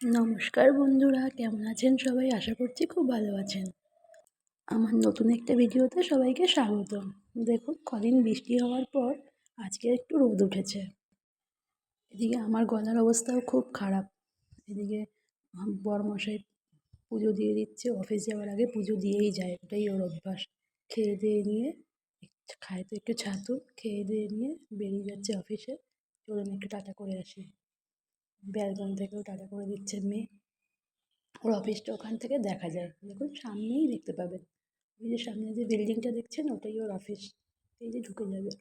নমস্কার বন্ধুরা, কেমন আছেন সবাই? আশা করছি খুব ভালো আছেন। আমার নতুন একটা ভিডিওতে সবাইকে স্বাগত। দেখুন, কদিন বৃষ্টি হওয়ার পর আজকে একটু রোদ উঠেছে। এদিকে আমার গলার অবস্থাও খুব খারাপ। এদিকে বরমশাই পুজো দিয়ে দিচ্ছে, অফিস যাওয়ার আগে পুজো দিয়েই যায়, ওটাই ওর অভ্যাস। খেয়ে দিয়ে নিয়ে খায় তো একটু ছাতু, খেয়ে দিয়ে নিয়ে বেরিয়ে যাচ্ছে অফিসে। চলুন একটু টাটা করে আসি। ব্যালকনি থেকেও টাটা করে দিচ্ছে মেয়ে। ওর অফিসটা ওখান থেকে দেখা যায়। দেখুন, সামনেই দেখতে পাবেন ওই যে সামনে যে বিল্ডিংটা দেখছেন, ওটাই ওর অফিস এই যে ঢুকে যাবে।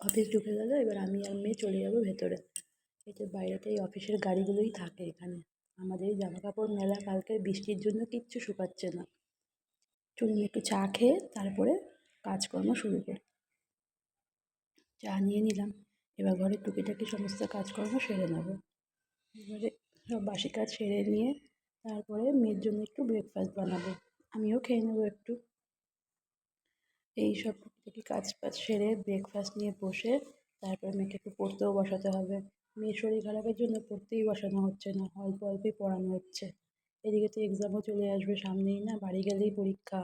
অফিস ঢুকে গেল, এবার আমি আর মেয়ে চলে যাব ভেতরে। এই যে বাইরেতে এই অফিসের গাড়িগুলোই থাকে এখানে। আমাদের এই জামা কাপড় মেলা কালকে বৃষ্টির জন্য কিচ্ছু শুকাচ্ছে না। চলুন একটু চা খেয়ে তারপরে কাজকর্ম শুরু করি। চা নিয়ে নিলাম। এবার ঘরের টুকিটাকি সমস্ত কাজকর্ম সেরে নেব। এবারে সব বাসি কাজ সেরে নিয়ে তারপরে মেয়ের জন্য একটু ব্রেকফাস্ট বানাবো। আমিও খেয়ে নেব একটু। এই সব টুকিটাকি কাজ বাজ সেরে ব্রেকফাস্ট নিয়ে বসে তারপরে মেয়েকে একটু পড়তেও বসাতে হবে। মেয়ের শরীর খারাপের জন্য পড়তেই বসানো হচ্ছে না, অল্প অল্পই পড়ানো হচ্ছে। এদিকে তো এক্সামও চলে আসবে সামনেই না, বাড়ি গেলেই পরীক্ষা।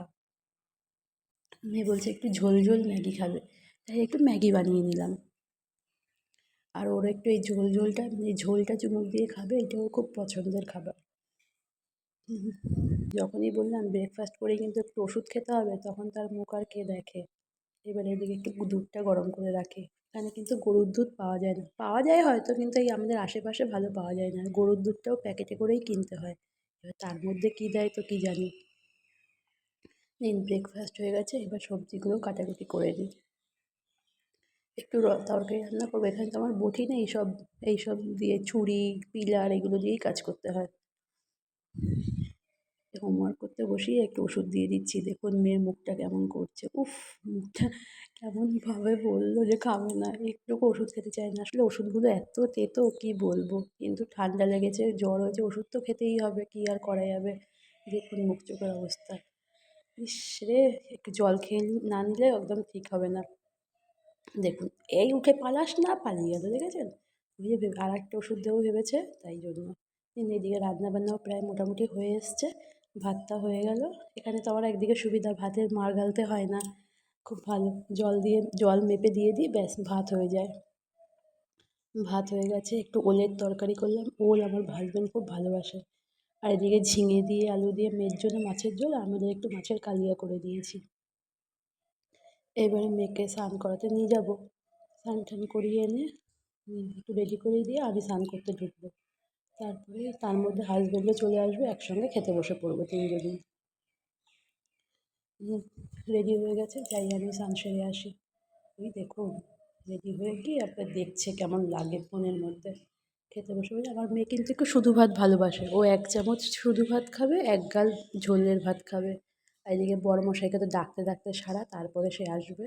মেয়ে বলছে, একটু ঝোল ঝোল ম্যাগি খাবে। তাই একটু ম্যাগি বানিয়ে নিলাম। আর ওর একটু এই ঝোল ঝোলটা, এই ঝোলটা চুমুক দিয়ে খাবে এটা ওর খুব পছন্দের খাবার। যখনই বললাম ব্রেকফাস্ট করে কিন্তু একটু ওষুধ খেতে হবে, তখন তার মুখ আর কে দেখে? এবার এদিকে একটু দুধটা গরম করে রাখে। এখানে কিন্তু গরুর দুধ পাওয়া যায় না। পাওয়া যায় হয়তো, কিন্তু এই আমাদের আশেপাশে ভালো পাওয়া যায় না। গরুর দুধটাও প্যাকেটে করেই কিনতে হয়। এবার তার মধ্যে কী দেয় তো কী জানি? নিন ব্রেকফাস্ট হয়ে গেছে, এবার সবজিগুলো কাটাকুটি করে দিই একটু তরকারি রান্না করব। এখানে তো আমার বটি নেই, সব এইসব দিয়ে ছুরি, পিলার এগুলো দিয়েই কাজ করতে হয়। হোমওয়ার্ক করতে বসিয়ে একটু ওষুধ দিয়ে দিচ্ছি। দেখুন মেয়ের মুখটা কেমন করছে। উফ, মুখটা কেমনভাবে বলল যে খাবে না। একটু ওষুধ খেতে চায় না। আসলে ওষুধগুলো এত তেতো, কী বলব? কিন্তু ঠান্ডা লেগেছে, জ্বর হয়েছে, ওষুধ তো খেতেই হবে, কী আর করা যাবে? দেখুন মুখ চোখের অবস্থা। ইস রে, একটু জল খেয়ে না নিলে একদম ঠিক হবে না। দেখুন, এই উঠে পালাস না, পালিয়ে গেল, দেখেছেন? ওই আর একটা ওষুধ দেবো ভেবেছে, তাই জন্য। এদিকে রান্নাবান্নাও প্রায় মোটামুটি হয়ে এসছে, ভাতটা হয়ে গেল। এখানে তো আমার একদিকে সুবিধা, ভাতের মার গালতে হয় না। খুব ভালো, জল দিয়ে, জল মেপে দিয়ে দিই, ব্যাস, ভাত হয়ে যায়। ভাত হয়ে গেছে, একটু ওলের তরকারি করলাম, ওল আমার হাজব্যান্ড খুব ভালোবাসে। আর এদিকে ঝিঙে দিয়ে, আলু দিয়ে, মেয়ের জন্য মাছের ঝোল আমাদের একটু মাছের কালিয়া করে দিয়েছি। এবারে মেয়েকে স্নান করাতে নিয়ে যাব। স্নান টান করিয়ে এনে একটু রেডি করে দিয়ে আমি স্নান করতে ঢুকবো। তারপরে তার মধ্যে হাজব্যান্ডও চলে আসবে, একসঙ্গে খেতে বসে পড়ব তিনজনই। রেডি হয়ে গেছে, যাই আমি স্নান সেরে আসি। ওই দেখুন রেডি হয়ে গিয়ে আপনার দেখছে কেমন লাগে ফোনের মধ্যে। খেতে বসে বলে আমার মেয়ে কিন্তু একটু শুধু ভাত ভালোবাসে। ও এক চামচ শুধু ভাত খাবে, এক গাল ঝোলের ভাত খাবে। এদিকে বড় মশাইকে তো ডাকতে ডাকতে সারা, তারপরে সে আসবে।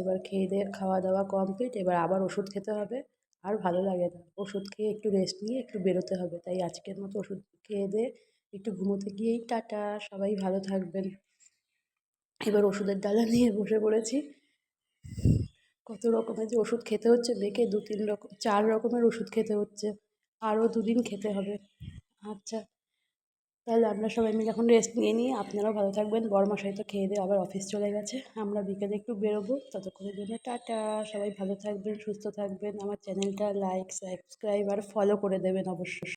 এবার খেয়ে দিয়ে খাওয়া দাওয়া কমপ্লিট এবার আবার ওষুধ খেতে হবে। আর ভালো লাগে না। ওষুধ খেয়ে একটু রেস্ট নিয়ে একটু বেরোতে হবে। তাই আজকের মতো ওষুধ খেয়ে দিয়ে একটু ঘুমোতে গিয়েই টাটা। সবাই ভালো থাকবেন। এবার ওষুধের ডালা নিয়ে বসে পড়েছি। কত রকমের যে ওষুধ খেতে হচ্ছে, মেয়েকে দু তিন রকম, চার রকমের ওষুধ খেতে হচ্ছে। আরও দুদিন খেতে হবে। আচ্ছা। তাহলে আমরা সবাই মিলে এখন রেস্ট নিয়ে নিই। আপনারাও ভালো থাকবেন। বরমাশাই তো খেয়ে দিয়ে আবার অফিস চলে গেছে। আমরা বিকেলে একটু বেরোবো। ততক্ষণের জন্য টাটা। সবাই ভালো থাকবেন, সুস্থ থাকবেন। আমার চ্যানেলটা লাইক সাবস্ক্রাইব আর ফলো করে দেবেন অবশ্যই।